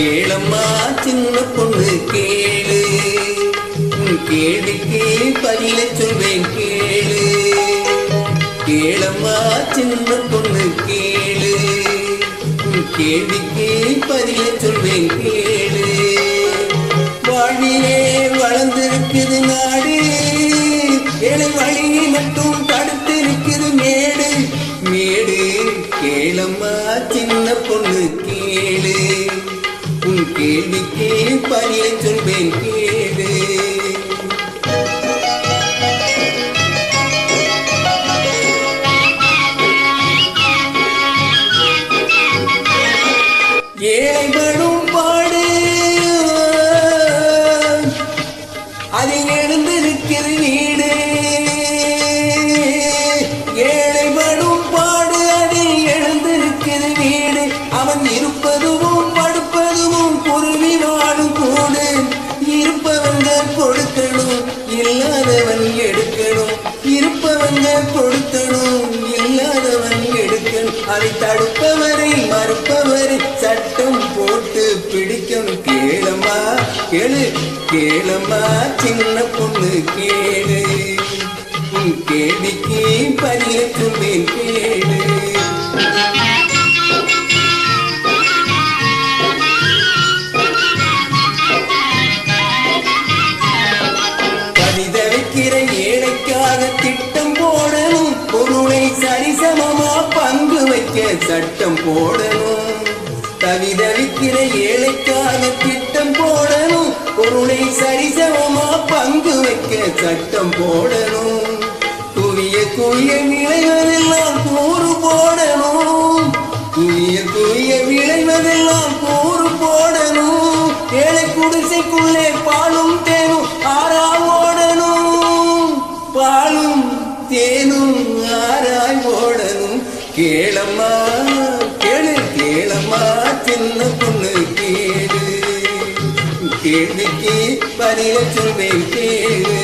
கேளம்மா சின்ன பொண்ணு கேளு. உன் கேள்விக்கு பதில சொல்வேன் கேளு. கேளம்மா சின்ன பொண்ணு கேளு. உன் கேள்விக்கு பதில சொல்வேன் கேளு. வாழியே வளர்ந்திருக்குது கேள்விக்கே பதில சொல்வேன் கேடு. ஏழைப்படும் பாடு. அதில் எழுந்திருக்கிறேன் அதை தடுப்பவரை மறுப்பவரை. சட்டம் போட்டு பிடிக்கும் கேளம்மா கேளு கேளம்மா சின்ன பொண்ணு கேளு. உன் கேள்விக்கு பதில சொல்வேன் கேளு. கவிதை வைக்கிற ஏழைக்காக திட்டம் போடணும். சரிசமமா பங்கு வைக்க சட்டம் போடணும். தவிதவிக்கிற ஏழைக்காக திட்டம் போடணும். பொருளை சரிசமமா பங்கு வைக்க சட்டம் போடணும். குவிய குவிய விளைவதெல்லாம் கூறு போடணும். குவிய குவிய விளைவதெல்லாம் கூறு போடணும். ஏழை குடிசைக்குள்ளே பாலும் தே கேளம்மா கேளு கேளம்மா சின்ன பொண்ணு கேளு. கேள்விக்கு பதில சொல்வேன் கேளு.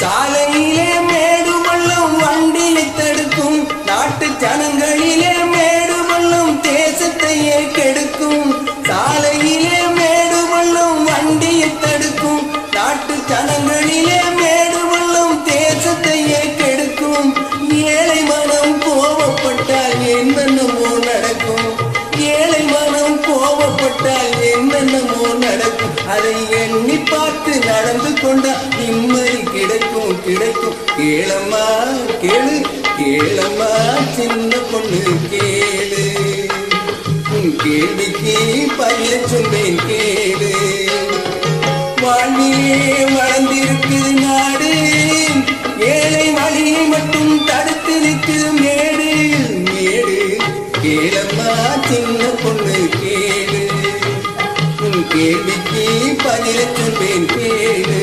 சாலையிலே மேடு வள்ளம் வண்டியை தடுக்கும் நாட்டு ஜனங்களிலே மேடு வள்ளம் தேசத்தையே கெடுக்கும். என்னமோ நடக்கும். அதை எண்ணி பார்த்து நடந்து கொண்டா நிம்மதி கிடைக்கும் கிடைக்கும். கேளம்மா கேளு கேளம்மா சின்ன பொண்ணு கேளு. உன் கேள்விக்கு பதில சொன்னேன் கேளு. வாழ்வியே வளர்ந்திருக்குது நாடு. ஏழை வழியை மட்டும் தடுத்து நிற்குது கேள்விக்கு பதிலுக்கு மேல் கேள்வி